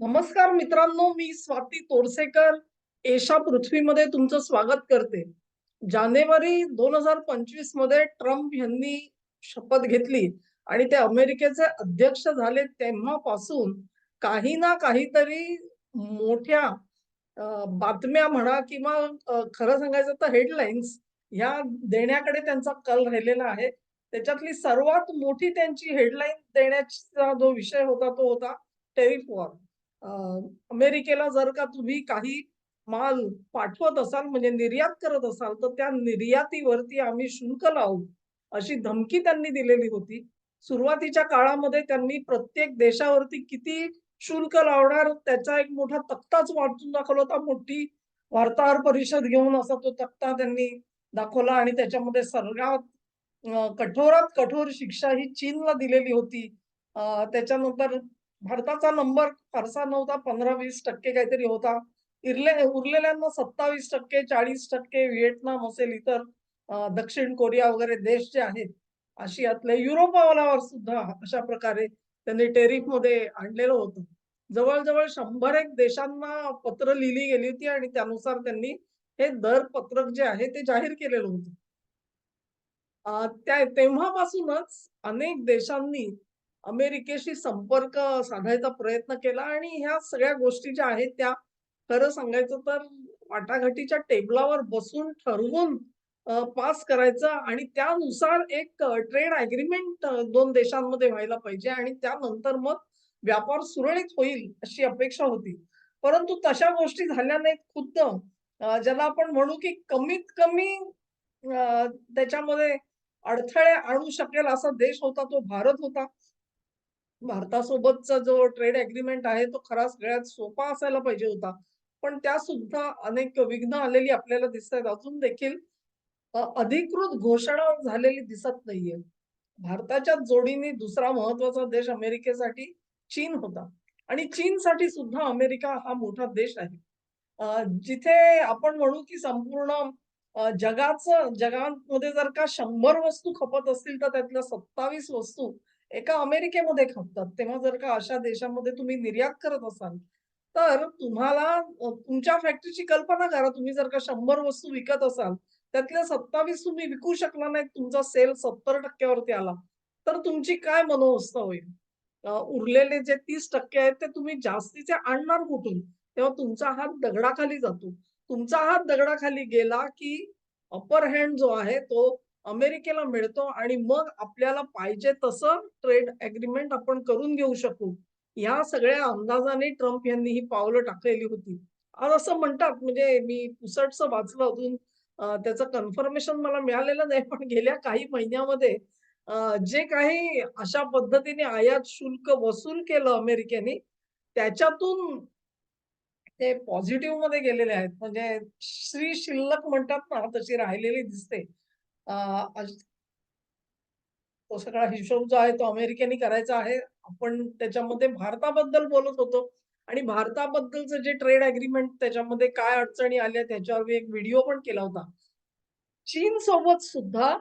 नमस्कार मित्रांनो मी स्वाती तोरसेकर. एशा पृथ्वीमध्ये तुमचं स्वागत करते. जानेवारी दोन हजार पंचवीसमध्ये ट्रम्प यांनी शपथ घेतली आणि ते अमेरिकेचे अध्यक्ष झाले तेव्हापासून काही ना काहीतरी मोठ्या बातम्या म्हणा किंवा खरं सांगायचं तर हेडलाईन्स ह्या देण्याकडे त्यांचा कल राहिलेला आहे. त्याच्यातली सर्वात मोठी त्यांची हेडलाईन देण्याचा जो विषय होता तो होता टेरिफ वॉर. अमेरिकेला जर का तुम्ही काही माल पाठवत असाल म्हणजे निर्यात करत असाल तर त्या निर्यातीवरती आम्ही शुल्क लावू अशी धमकी त्यांनी दिलेली होती. सुरुवातीच्या काळामध्ये त्यांनी प्रत्येक देशावरती किती शुल्क लावणार त्याचा एक मोठा तक्ताच वाटून दाखवला होता. मोठी वार्ताहर परिषद घेऊन असा तो तक्ता त्यांनी दाखवला आणि त्याच्यामध्ये सर्वात कठोरात कठोर शिक्षा ही चीनला दिलेली होती. त्याच्यानंतर भारताचा नंबर फारसा नव्हता पंधरा वीस टक्के काहीतरी होता. इरले उरलेल्यांना सत्तावीस टक्के चाळीस टक्के व्हिएटनाम असेल इतर दक्षिण कोरिया वगैरे देश जे आहेत आशियातले युरोपावर सुद्धा अशा प्रकारे त्यांनी टेरिफमध्ये आणलेलं होतं. जवळजवळ शंभर एक देशांना पत्र लिहिली गेली होती आणि त्यानुसार त्यांनी हे दर पत्रक जे आहे ते जाहीर केलेलं होतं. त्या तेव्हापासूनच अनेक देशांनी अमेरिकेशी संपर्क साधायचा प्रयत्न केला आणि ह्या सगळ्या गोष्टी ज्या आहेत त्या खरं सांगायचं तर वाटाघाटीच्या टेबलावर बसून ठरवून पास करायचं आणि त्यानुसार एक ट्रेड अग्रीमेंट दोन देशांमध्ये व्हायला पाहिजे आणि त्यानंतर मग व्यापार सुरळीत होईल अशी अपेक्षा होती. परंतु तशा गोष्टी झाल्या नाहीत खुद्द. ज्याला आपण म्हणू की कमीत कमी त्याच्यामध्ये अडथळे आणू शकेल असा देश होता तो भारत होता. भारतासोबतचा जो ट्रेड अग्रीमेंट आहे तो खरा सगळ्यात सोपा असायला पाहिजे होता. पण त्या सुद्धा अनेक विघ्न आलेली आपल्याला दिसत आहेत अजून देखील अधिकृत घोषणा झालेली दिसत नाहीये. भारताच्या जोडीने दुसरा महत्त्वाचा देश अमेरिकेसाठी चीन होता. आणि चीनसाठी सुद्धा अमेरिका हा मोठा देश आहे. जिथे आपण म्हणू की संपूर्ण जगाचं जगामध्ये जर का शंभर वस्तू खपत असतील तर त्यातल्या सत्तावीस वस्तू एका अमेरिकेमध्ये खपतात तेव्हा जर का अशा देशामध्ये तुम्ही निर्यात करत असाल तर तुम्हाला तुमच्या फॅक्टरीची कल्पना करा. तुम्ही जर का शंभर वस्तू विकत असाल त्यातल्या सत्तावीस तुम्ही विकू शकला नाही तुमचा सेल सत्तर टक्क्यावरती आला तर तुमची काय मनोवस्था होईल? उरलेले जे तीस टक्के आहेत ते तुम्ही जास्तीचे आणणार कुठून? तेव्हा तुमचा हात दगडाखाली जातो. तुमचा हात दगडाखाली गेला की अपर हँड जो आहे तो अमेरिकेला मिळतो आणि मग आपल्याला पाहिजे तसं ट्रेड अग्रीमेंट आपण करून घेऊ शकू. या सगळ्या अंदाजाने ट्रम्प यांनी ही पावलं टाकलेली होती. आज असं म्हणतात म्हणजे मी पुसटचं वाचलं अजून त्याचं कन्फर्मेशन मला मिळालेलं नाही पण गेल्या काही महिन्यामध्ये जे काही अशा पद्धतीने आयात शुल्क वसूल केलं अमेरिकेने त्याच्यातून ते पॉझिटिव्हमध्ये गेलेले आहेत. म्हणजे श्री शिल्लक म्हणतात ना तशी राहिलेली दिसते. तो सगळा हिशोब जो आहे तो अमेरिकेने करायचा आहे. आपण त्याच्यामध्ये भारताबद्दल बोलत होतो आणि भारताबद्दलचं जे ट्रेड अग्रीमेंट त्याच्यामध्ये काय अडचणी आल्या त्याच्यावर मी एक व्हिडिओ पण केला होता. चीन सोबत सुद्धा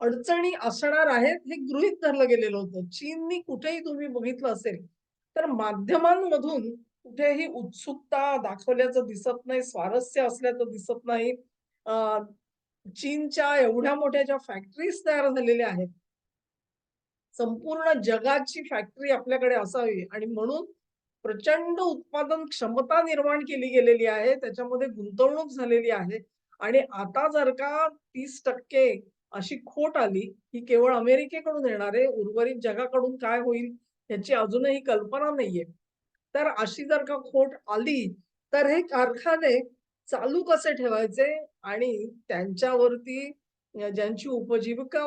अडचणी असणार आहेत हे गृहीत धरलं गेलेलं होतं. चीननी कुठेही तुम्ही बघितलं असेल तर माध्यमांमधून कुठेही उत्सुकता दाखवल्याचं दिसत नाही स्वारस्य असल्याचं दिसत नाही. चीनच्या एवढ्या मोठ्या ज्या फॅक्टरीज तयार झालेल्या आहेत संपूर्ण जगाची फॅक्टरी आपल्याकडे असावी. आणि म्हणून प्रचंड उत्पादन क्षमता निर्माण केली गेलेली आहे त्याच्यामध्ये गुंतवणूक झालेली आहे. आणि आता जर का तीस टक्के अशी खोट आली ही केवळ अमेरिकेकडून येणार आहे उर्वरित जगाकडून काय होईल याची अजूनही कल्पना नाहीये. तर अशी जर का खोट आली तर हे कारखाने चालू कसे ठेवायचे? आणि त्यांच्यावरती ज्यांची उपजीविका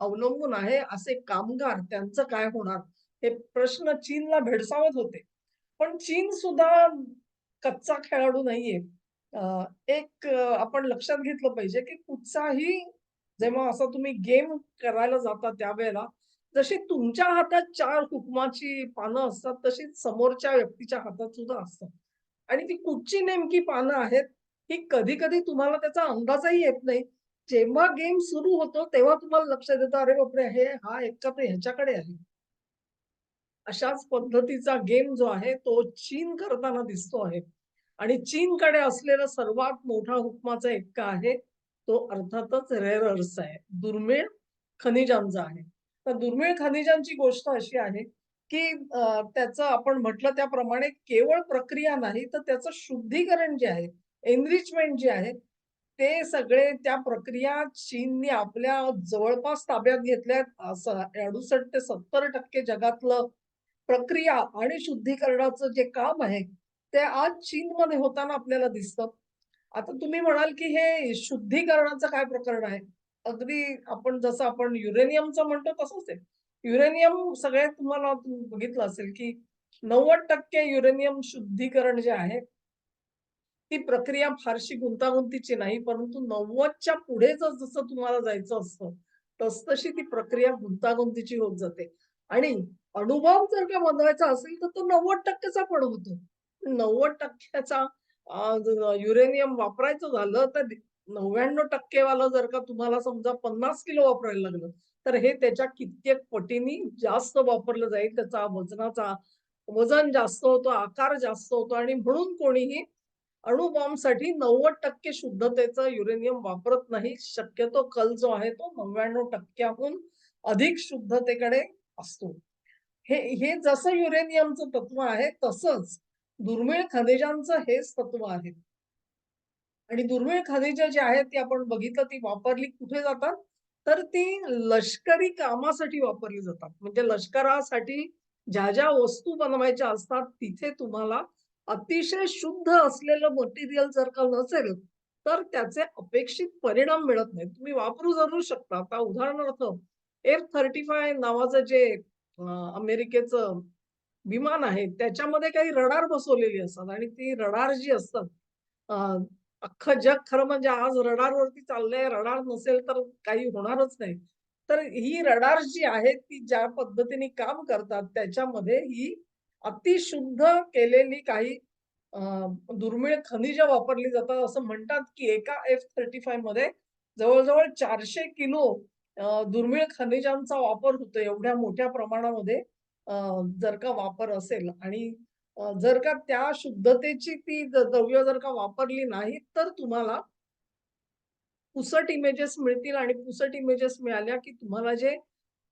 अवलंबून आहे असे कामगार त्यांचं काय होणार? हे प्रश्न चीनला भेडसावत होते. पण चीन सुद्धा कच्चा खेळाडू नाहीये. एक आपण लक्षात घेतलं पाहिजे की कुठचाही जेव्हा असा तुम्ही गेम करायला जाता त्यावेळेला जशी तुमच्या हातात चार हुकमाची पानं असतात तशी समोरच्या व्यक्तीच्या हातात सुद्धा असतात. आणि ती कुठची नेमकी पानं आहेत ही कधी कधी तुम्हाला त्याचा अंदाजही येत नाही. जेव्हा गेम सुरू होतो तेव्हा तुम्हाला लक्षात येतं अरे बापरे हे हा एक ह्याच्याकडे आहे. अशाच पद्धतीचा गेम जो आहे तो चीन करताना दिसतो आहे. आणि चीनकडे असलेला सर्वात मोठा हुकमाचा एक्का आहे तो अर्थातच रेअर अर्थ आहे. दुर्मिळ खनिजांचा आहे. तर दुर्मिळ खनिजांची गोष्ट अशी आहे की त्याचं आपण म्हटलं त्याप्रमाणे केवळ प्रक्रिया नाही तर त्याचं शुद्धीकरण जे आहे एनरिचमेंट जे आहे ते सगळे त्या प्रक्रिया चीनने आपल्या जवळपास ताब्यात घेतल्यात. असं अडुसष्ट ते सत्तर टक्के जगातलं प्रक्रिया आणि शुद्धीकरणाचं जे काम आहे ते आज चीनमध्ये होताना आपल्याला दिसतं. आता तुम्ही म्हणाल की हे शुद्धीकरणाचं काय प्रकरण आहे? अगदी आपण जसं आपण युरेनियमचं म्हणतो तसंच आहे. युरेनियम सगळ्यात तुम्हाला बघितलं असेल की नव्वद टक्के युरेनियम शुद्धीकरण जे आहे ती प्रक्रिया फारशी गुंतागुंतीची नाही परंतु नव्वदच्या पुढेच जसं तुम्हाला जायचं असतं तसतशी ती प्रक्रिया गुंतागुंतीची होत जाते. आणि अनुभव जर का बनवायचा असेल तर तो नव्वद टक्केचा पण होतो. नव्वद टक्क्याचा युरेनियम वापरायचं झालं तर नव्याण्णव टक्केवाला जर का तुम्हाला समजा पन्नास किलो वापरायला लागलं तर हे त्याच्या कित्येक पटीने जास्त वापरलं जाईल त्याचा वजनाचा वजन जास्त होतो आकार जास्त होतो आणि म्हणून कोणीही अणुबॉम्बसाठी नव्वद टक्के शुद्धतेचं युरेनियम वापरत नाही. शक्यतो कल जो आहे तो नव्याण्णव टक्क्याहून अधिक शुद्धतेकडे असतो. हे हे जसं युरेनियमचं तत्व आहे तसंच दुर्मिळ खनिजांचं हेच तत्व आहे. आणि दुर्मिळ खनिज जे आहेत ती आपण बघितलं ती वापरली कुठे जातात? तर ती लष्करी कामासाठी वापरली जातात. म्हणजे लष्करासाठी ज्या ज्या वस्तू बनवायच्या असतात तिथे तुम्हाला अतिशय शुद्ध असलेलं मटेरियल जर का नसेल तर त्याचे अपेक्षित परिणाम मिळत नाही तुम्ही वापरू जरूर शकता. आता उदाहरणार्थ एफ थर्टी फाय नावाचं जे अमेरिकेचं विमान आहे त्याच्यामध्ये काही रडार बसवलेली असतात आणि ती रडार जी असतात अख्खं जग खरं म्हणजे आज रडारवरती चाललंय रडार नसेल तर काही होणारच नाही. तर ही रडार जी आहेत ती ज्या पद्धतीने काम करतात त्याच्यामध्ये ही अतिशुद्ध केलेली काही दुर्मिळ खनिज वापरली जातात असं म्हणतात की एका एफ थर्टी फायमध्ये जवळजवळ चारशे किलो दुर्मिळ खनिजांचा वापर होतो एवढ्या मोठ्या प्रमाणामध्ये जर का वापर असेल आणि जर का त्या शुद्धतेची ती द्रव्य जर का वापरली नाहीत, तर तुम्हाला पुसट इमेजेस मिळतील आणि पुसट इमेजेस मिळाल्या, की तुम्हाला जे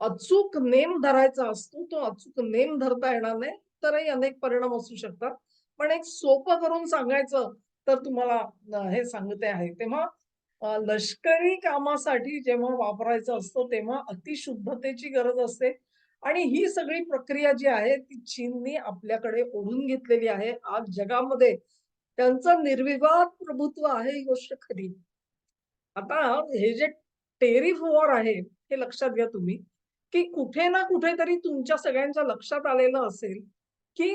अचूक नेम धरायचा असतो, तो अचूक नेम धरता येणार नाही. तरही अनेक परिणाम असू शकतात. पण एक सोपं करून सांगायचं तर तुम्हाला हे सांगते आहे. तेव्हा लष्करी कामासाठी जेव्हा वापरायचं असतं, तेव्हा अतिशुद्धतेची गरज असते आणि ही सगळी प्रक्रिया जी आहे, ती चीननी आपल्याकडे ओढून घेतलेली आहे. आज जगामध्ये त्यांचं निर्विवाद प्रभुत्व आहे ही गोष्ट खरी. आता हे जे टेरिफ वॉर आहे, हे लक्षात घ्या तुम्ही, की कुठे ना कुठेतरी तुमच्या सगळ्यांच्या लक्षात आलेलं असेल, की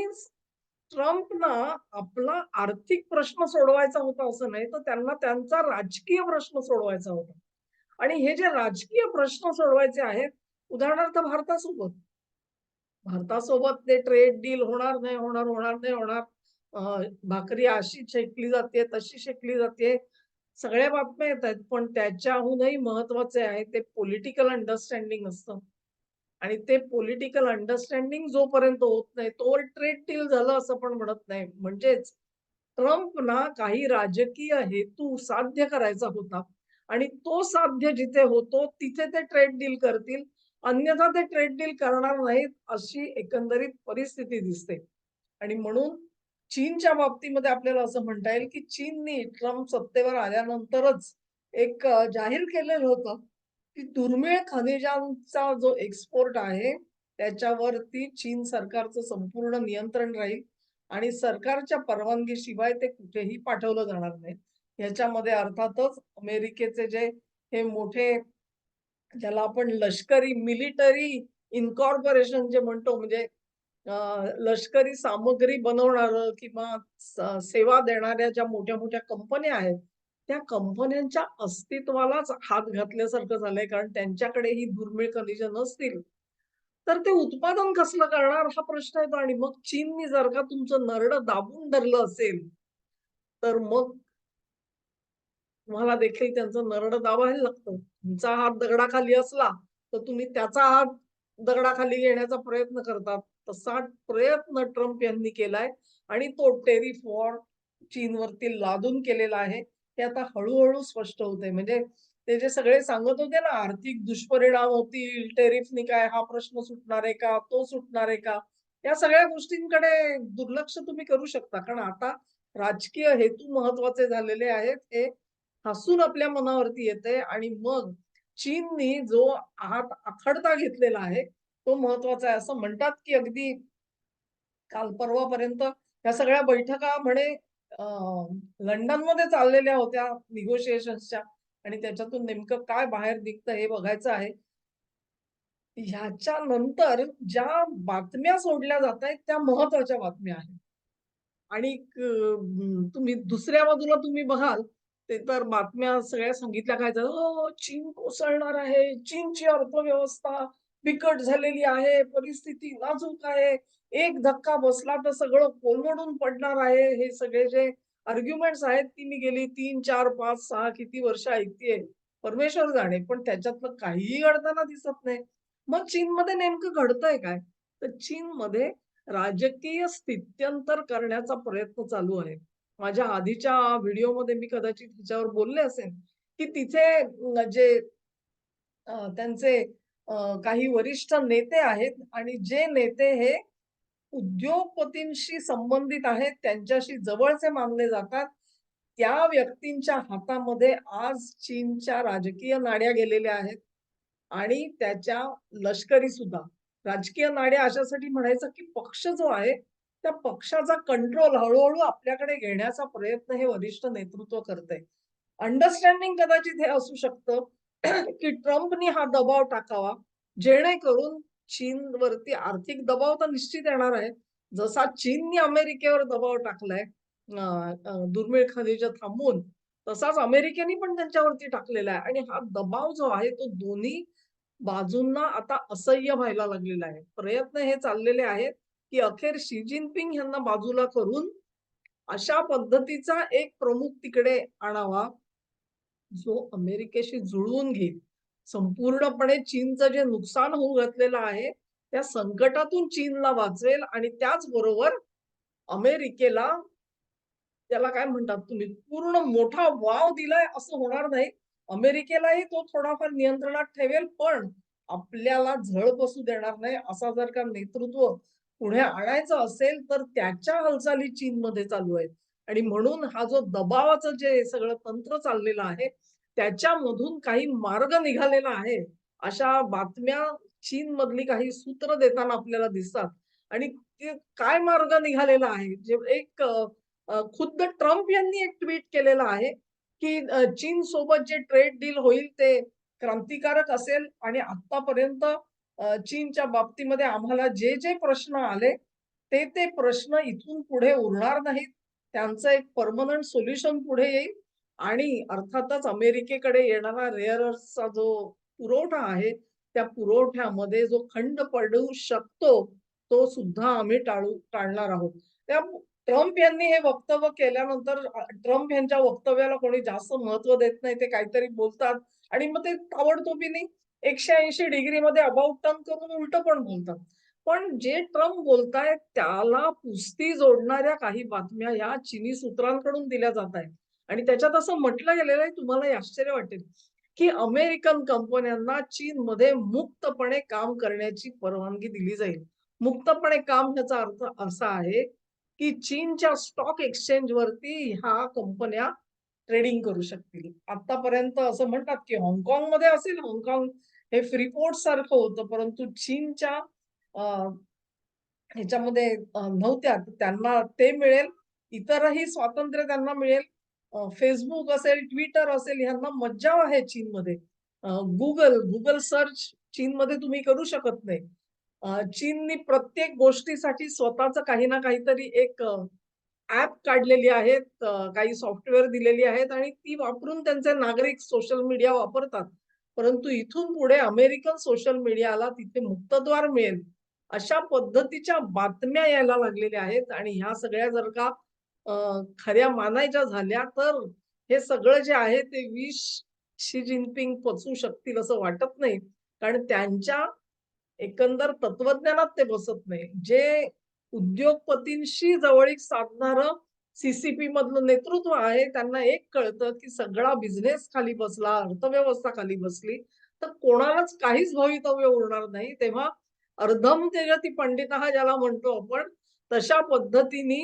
ट्रम्पना आपला आर्थिक प्रश्न सोडवायचा होता असं नाही, तर त्यांना त्यांचा राजकीय प्रश्न सोडवायचा होता. आणि हे जे राजकीय प्रश्न सोडवायचे आहेत, उदाहरणार्थ भारतासोबत. भारतासोबत ते ट्रेड डील होणार नाही, होणार, होणार नाही होणार. भाकरी अशी शेकली जाते, तशी शेकली जाते. सगळ्या बातम्या येतायत. पण त्याच्याहूनही महत्त्वाचे आहे ते पॉलिटिकल अंडरस्टँडिंग असतं. आणि ते पॉलिटिकल अंडरस्टँडिंग जोपर्यंत होत नाही, तोवर ट्रेड डील झालं असं पण म्हणत नाही. म्हणजेच ट्रम्पना काही राजकीय हेतू साध्य करायचा होता आणि तो साध्य जिथे होतो तिथे ते ट्रेड डील करतील. अन्यथा ते ट्रेड डील करणार नाहीत, अशी एकंदरीत परिस्थिती दिसते. आणि म्हणून चीनच्या बाबतीमध्ये आपल्याला असं म्हणता येईल, की चीननी ट्रम्प सत्तेवर आल्यानंतरच एक जाहीर केलेलं होतं, की दुर्मिळ खनिजांचा जो एक्सपोर्ट आहे, त्याच्यावरती चीन सरकारचं संपूर्ण नियंत्रण राहील आणि सरकारच्या परवानगीशिवाय ते कुठेही पाठवलं जाणार नाही. ह्याच्यामध्ये अर्थातच अमेरिकेचे जे हे मोठे ज्याला आपण लष्करी मिलिटरी इन्कॉर्पोरेशन जे म्हणतो म्हणजे लष्करी सामग्री बनवणार किंवा सेवा देणाऱ्या ज्या मोठ्या-मोठ्या कंपन्या आहेत, त्या कंपन्यांच्या अस्तित्वालाच हात घातल्यासारखं झालंय. कारण त्यांच्याकडे ही दुर्मिळ खनिज नसतील, तर ते उत्पादन कसलं करणार हा प्रश्न येतो आणि मग चीननी जर का तुमचं नरड दाबून धरलं असेल, तर मग तुम्हाला देखील त्यांचं नरड दाबायला लागतं. तुमचा हात दगडाखाली असला, तर तुम्ही त्याचा हात दगडाखाली घेण्याचा प्रयत्न करतात. तसा प्रयत्न ट्रम्प यांनी केलाय आणि तो टेरिफ वॉर चीनवरती लादून केलेला आहे हे आता हळूहळू स्पष्ट होते. म्हणजे ते जे सगळे सांगत होते ना आर्थिक दुष्परिणाम होतील टेरिफनी काय हा प्रश्न सुटणार आहे का तो सुटणार आहे का या सगळ्या गोष्टींकडे दुर्लक्ष तुम्ही करू शकता. कारण आता राजकीय हेतू महत्त्वाचे झालेले आहेत. हे हसून आपल्या मनावरती येते आणि मग चीननी जो हात आखडता घेतलेला आहे तो महत्त्वाचा आहे. असं म्हणतात की अगदी काल परवापर्यंत या सगळ्या बैठका म्हणे लंडनमध्ये चाललेल्या होत्या निगोशिएशन्सच्या आणि त्याच्यातून नेमकं काय बाहेर निघतं हे बघायचं आहे. ह्याच्या नंतर ज्या बातम्या सोडल्या जात आहेत त्या महत्त्वाच्या बातम्या आहेत. आणि तुम्ही दुसऱ्या बाजूला तुम्ही बघाल ते तर बातम्या सगळ्या सांगितल्या काय हो, हो चीन कोसळणार आहे चीनची अर्थव्यवस्था बिकट झालेली आहे परिस्थिती नाजूक आहे एक धक्का बसला तर सगळं कोलमडून पडणार आहे. हे सगळे जे आर्ग्युमेंट्स आहेत ती मी गेली तीन चार पाच सहा किती वर्ष ऐकतेय. परमेश्वर जाणे पण त्याच्यातलं काहीही घडताना दिसत नाही. मग चीनमध्ये नेमकं घडतंय काय? तर चीनमध्ये राजकीय स्थित्यंतर करण्याचा प्रयत्न चालू आहे. माझ्या आधीच्या व्हिडिओमध्ये मी कदाचित तिच्यावर बोलले असेल की तिथे जे त्यांचे काही वरिष्ठ नेते आहेत आणि जे नेते हे उद्योगपतींशी संबंधित आहेत त्यांच्याशी जवळचे मानले जातात. त्या व्यक्तींच्या हातामध्ये आज चीनच्या राजकीय नाड्या गेलेल्या आहेत आणि त्याच्या लष्करी सुद्धा. राजकीय नाड्या अशासाठी म्हणायचं की पक्ष जो आहे त्या पक्षाचा कंट्रोल हळूहळू आपल्याकडे घेण्याचा प्रयत्न हे वरिष्ठ नेतृत्व करते अंडरस्टँडिंग कदाचित हे असू शकतं की ट्रम्पनी हा दबाव टाकावा जेणेकरून चीनवरती आर्थिक दबाव तर निश्चित येणार आहे. जसा चीनने अमेरिकेवर दबाव टाकलाय दुर्मिळ खनिज थांबून तसाच अमेरिकेने पण त्यांच्यावरती टाकलेला आहे. आणि हा दबाव जो आहे तो दोन्ही बाजूंना आता असह्य व्हायला लागलेला आहे. प्रयत्न हे चाललेले आहेत की अखेर शी जिनपिंग यांना बाजूला करून अशा पद्धतीचा एक प्रमुख तिकडे आणावा जो अमेरिकेशी जुळवून घेईल. संपूर्णपणे चीनचं जे नुकसान होऊ घातलेलं आहे त्या संकटातून चीनला वाचवेल आणि त्याचबरोबर अमेरिकेला त्याला काय म्हणतात तुम्ही पूर्ण मोठा वाव दिलाय असं होणार नाही. अमेरिकेलाही तो थोडाफार नियंत्रणात ठेवेल पण आपल्याला झळ बसू देणार नाही असा जर का नेतृत्व पुढे आणायचं असेल तर त्याच्या हालचाली चीनमध्ये चालू आहेत. आणि म्हणून हा जो दबावाचं जे सगळं तंत्र चाललेलं आहे त्याच्यामधून काही मार्ग निघालेला आहे. अशा बातम्या चीन मधली काही सूत्र देताना आपल्याला दिसतात. आणि ते काय मार्ग निघालेला आहे? जे एक खुद्द ट्रम्प यांनी एक ट्विट केलेलं आहे की चीन सोबत जे ट्रेड डील होईल ते क्रांतिकारक असेल आणि आतापर्यंत चीनच्या बाबतीमध्ये आम्हाला जे जे प्रश्न आले ते ते प्रश्न इथून पुढे उरणार नाहीत. त्यांचं एक परमनंट सोल्युशन पुढे येईल. आणि अर्थातच अमेरिकेकडे येणारा रेअर अर्थचा जो पुरवठा आहे त्या पुरवठ्यामध्ये जो खंड पडू शकतो तो सुद्धा आम्ही टाळू टाळणार आहोत. त्या ट्रम्प यांनी हे वक्तव्य केल्यानंतर ट्रम्प यांच्या वक्तव्याला कोणी जास्त महत्त्व देत नाही ते काहीतरी बोलतात. आणि मग ते ताबडतोबीने एकशे ऐंशी डिग्री मध्ये अबाउट टर्न करून उलट पण बोलतात. पण जे ट्रम्प बोलतायत त्याला पुस्ती जोडणाऱ्या काही बातम्या या चिनी सूत्रांकडून दिल्या जात आहेत. आणि त्याच्यात असं म्हटलं गेलेलं आहे तुम्हाला आश्चर्य वाटेल की अमेरिकन कंपन्यांना चीनमध्ये मुक्तपणे काम करण्याची परवानगी दिली जाईल. मुक्तपणे काम ह्याचा अर्थ असा आहे की चीनच्या स्टॉक एक्सचेंज वरती ह्या कंपन्या ट्रेडिंग करू शकतील. आतापर्यंत असं म्हणतात की हाँगकाँगमध्ये असेल हाँगकाँग हे फ्रीपोर्ट सारखं होतं परंतु चीनच्या ह्याच्यामध्ये नव्हत्या त्यांना ते मिळेल इतरही स्वातंत्र्य त्यांना मिळेल फेसबुक असेल ट्विटर असेल ह्यांना मज्जा आहे चीनमध्ये. गुगल गुगल सर्च चीनमध्ये तुम्ही करू शकत नाही. चीननी प्रत्येक गोष्टीसाठी स्वतःच काही ना काहीतरी एक ऍप काढलेली आहेत काही सॉफ्टवेअर दिलेली आहेत आणि ती वापरून त्यांचे नागरिक सोशल मीडिया वापरतात. परंतु इथून पुढे अमेरिकन सोशल मीडियाला तिथे मुक्तद्वार मिळेल अशा पद्धतीच्या बातम्या यायला लागलेल्या आहेत. आणि ह्या सगळ्या जर का खऱ्या मानायच्या झाल्या तर हे सगळं जे आहे ते विष शी जिनपिंग पचू शकतील असं वाटत नाही कारण त्यांच्या एकंदर तत्वज्ञानात ते बसत नाही. जे उद्योगपतींशी जवळीक साधणार सीसीपी मधलं नेतृत्व आहे, त्यांना एक कळतं, की सगळा बिझनेस खाली बसला, अर्थव्यवस्था खाली बसली, तर कोणालाच काहीच भवितव्य उरणार नाही. तेव्हा अर्धम म्हणजे पंडित हा ज्याला म्हणतो आपण, तशा पद्धतीने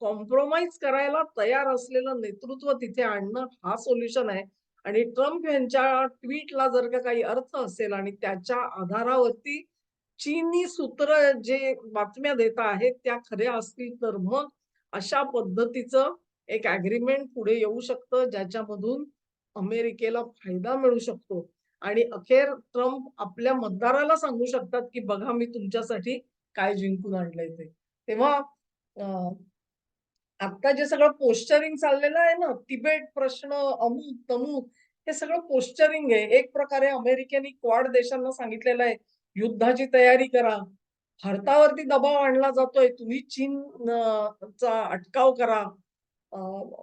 कॉम्प्रोमाइज करायला तयार असलेलं नेतृत्व तिथे आणणं हा सोल्युशन आहे. आणि ट्रम्प यांच्या ट्वीटला जर का काही अर्थ असेल आणि त्याच्या आधारावरती चीनी सूत्र जे बातम्या देत आहेत, त्या खऱ्या असतील तर मग अशा पद्धतीचं एक अग्रीमेंट पुढे येऊ शकतं, ज्याच्यामधून अमेरिकेला फायदा मिळू शकतो. आणि अखेर ट्रम्प आपल्या मतदाराला सांगू शकतात, की बघा मी तुमच्यासाठी काय जिंकून आणलंय ते. तेव्हा आता जे सगळं पोस्चरिंग चाललेलं आहे ना, तिबेट प्रश्न, अमुक-तमुक हे सगळं पोस्चरिंग आहे. एक प्रकारे अमेरिकेने क्वाड देशांना सांगितलेलं आहे, युद्धाची तयारी करा. भारतावरती दबाव आणला जातोय, तुम्ही चीन चा अटकाव करा.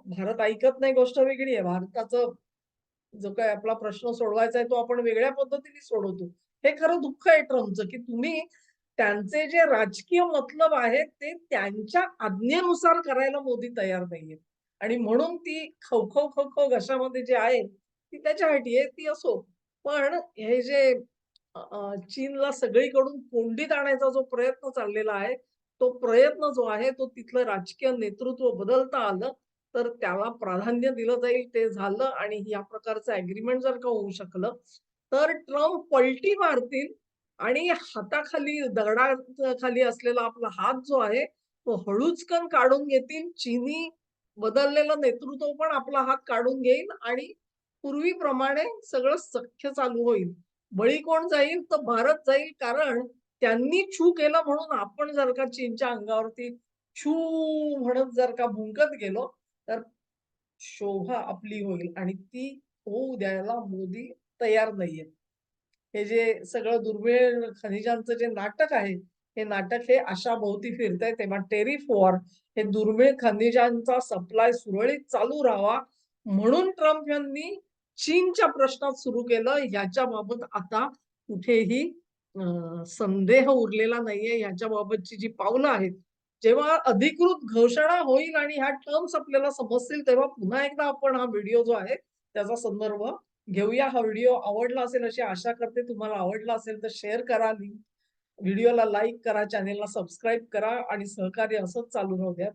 भारत ऐकत नाही गोष्ट वेगळी आहे. भारताचं जो काही आपला प्रश्न सोडवायचा आहे, तो आपण वेगळ्या पद्धतीने सोडवतो. हे खरं दुःख आहे ट्रम्पचं, की तुम्ही त्यांचे जे राजकीय मतलब आहेत, ते त्यांच्या आज्ञेनुसार करायला मोदी तयार नाहीयेत. आणि म्हणून ती खवखव खवखव घशामध्ये जे आहे, ती त्याच्यासाठी आहे, ती असो. पण हे जे चीनला सगळीकडून कोंडीत आणायचा जो प्रयत्न चाललेला आहे, तो प्रयत्न जो आहे, तो तिथलं राजकीय नेतृत्व बदलता आलं, तर त्याला प्राधान्य दिलं जाईल. ते झालं आणि या प्रकारचं अग्रीमेंट जर का होऊ शकलं, तर ट्रम्प पलटी मारतील आणि हाताखाली दगडाखाली असलेला आपला हात जो आहे, तो हळूचकन काढून घेतील. चीनी बदललेलं नेतृत्व पण आपला हात काढून घेईल आणि पूर्वीप्रमाणे सगळं सख्य चालू होईल. बळी कोण जाईल? तर भारत जाईल. कारण त्यांनी छू केलं म्हणून आपण जर का चीनच्या अंगावरती छू म्हणत जर का भुंकत गेलो, तर शोभा आपली होईल आणि ती होऊ द्यायला मोदी तयार नाहीयेत. हे जे सगळं दुर्मिळ खनिजांचं जे नाटक आहे, हे नाटक हे अशाभोवती फिरतंय. तेव्हा टेरिफ वॉर हे दुर्मिळ खनिजांचा सप्लाय सुरळीत चालू राहावा, म्हणून ट्रम्प यांनी चीनच्या प्रश्नात सुरू केलं. याच्याबाबत आता कुठेही संदेह उरलेला नाहीये. याच्याबाबतची जी पावलं आहेत, जेव्हा अधिकृत घोषणा होईल आणि ह्या टर्म्स आपल्याला समजतील, तेव्हा पुन्हा एकदा आपण हा व्हिडिओ जो आहे, त्याचा संदर्भ घेऊया. हा व्हिडिओ आवडला असेल अशी आशा करते. तुम्हाला आवडला असेल तर शेअर करा लिंक. व्हिडिओला लाईक करा, चॅनेलला सबस्क्राईब करा आणि सहकार्य असंच चालू राहू द्या.